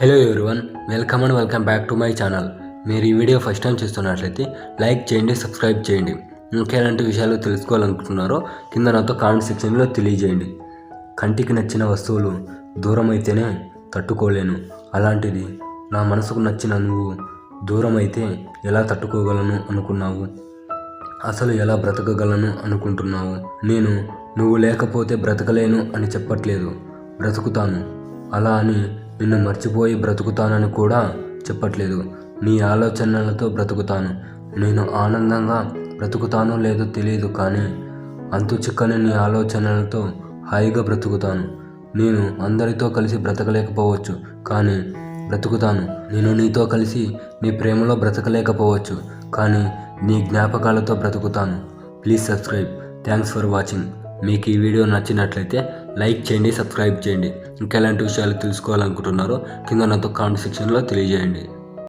Hello everyone welcome and welcome back to my channel మీరు ఈ video first time చూస్తున్నట్లయితే like చేయండి subscribe చేయండి. ఇంకెలాంటి విషయాలు తెలుసుకోవాలనుకుంటున్నారో కింద నాతో కామెంట్ సెక్షన్లో తెలియజేయండి. కంటికి నచ్చిన వస్తువులు దూరం అయితేనే తట్టుకోలేను. అలాంటిది నా మనసుకు నచ్చిన నువ్వు దూరం అయితే ఎలా తట్టుకోగలను అనుకున్నావు? అసలు ఎలా బ్రతకగలను అనుకుంటున్నావు? నేను నువ్వు లేకపోతే బ్రతకలేను అని చెప్పట్లేదు. బ్రతుకుతాను. అలా అని నిన్ను మర్చిపోయి బ్రతుకుతానని కూడా చెప్పట్లేదు. నీ ఆలోచనలతో బ్రతుకుతాను. నేను ఆనందంగా బ్రతుకుతానో లేదో తెలియదు కానీ అంతు చిక్కని నీ ఆలోచనలతో హాయిగా బ్రతుకుతాను. నేను అందరితో కలిసి బ్రతకలేకపోవచ్చు కానీ బ్రతుకుతాను. నేను నీతో కలిసి నీ ప్రేమలో బ్రతకలేకపోవచ్చు కానీ నీ జ్ఞాపకాలతో బ్రతుకుతాను. Please subscribe. Thanks for watching. మీకు ఈ వీడియో నచ్చినట్లయితే లైక్ చేయండి సబ్స్క్రైబ్ చేయండి. ఇంకా ఎలాంటి విషయాలు తెలుసుకోవాలనుకుంటున్నారో కింద నాతో కామెంట్ సెక్షన్లో తెలియజేయండి.